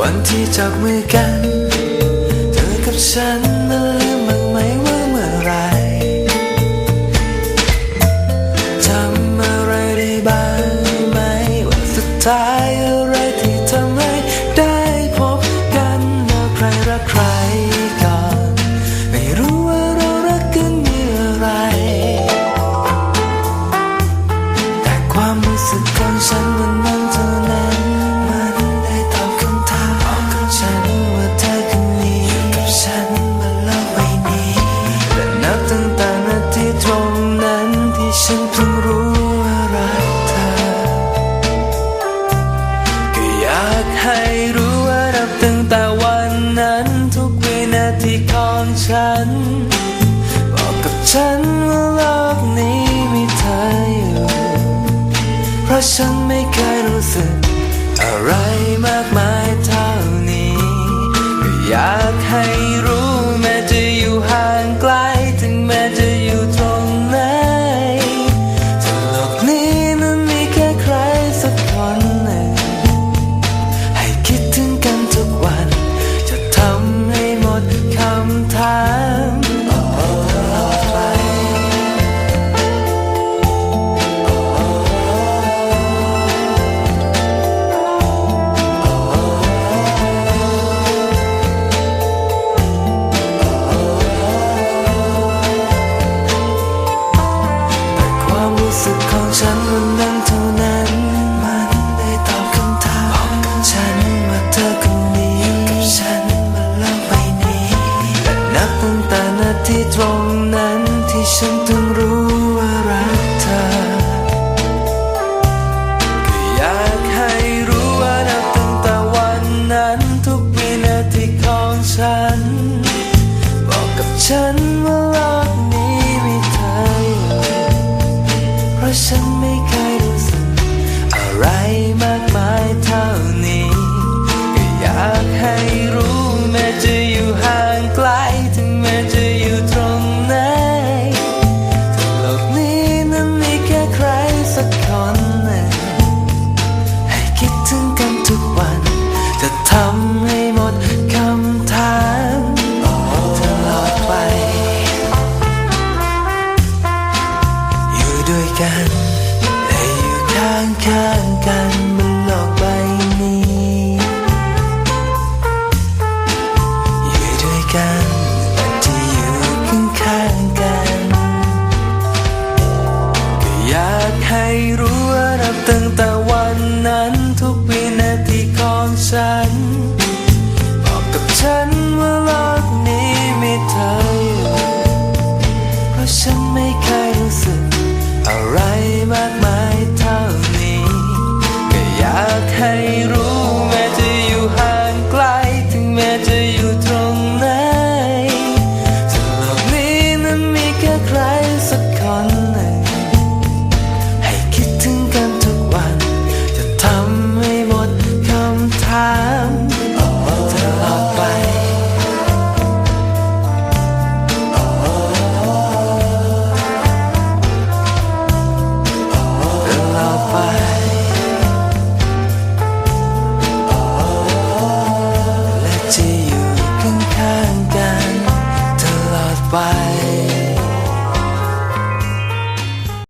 วันที่จับมือกัน เธอกับฉัน ฉันวันนั้นเท่านั้นมันได้ตอบคำถามฉันว่าเธอคนนี้กับฉันบนโลกใบนี้ และนับตั้งแต่นาทีตรงนั้นที่ฉันเพิ่งรู้ว่ารักเธอ ก็อยากให้รู้ว่ารับตั้งแต่วันนั้น ทุกวินาทีของฉันบอกกับฉัน 山没开路ม่ัน บอกกับฉันว่า ฉัน บอกกับฉันว่าโลกนี้มีเธอเพราะฉันไม่เคยรู้สึก อะไรมากมายเท่านี้ ก็อยากให้รู้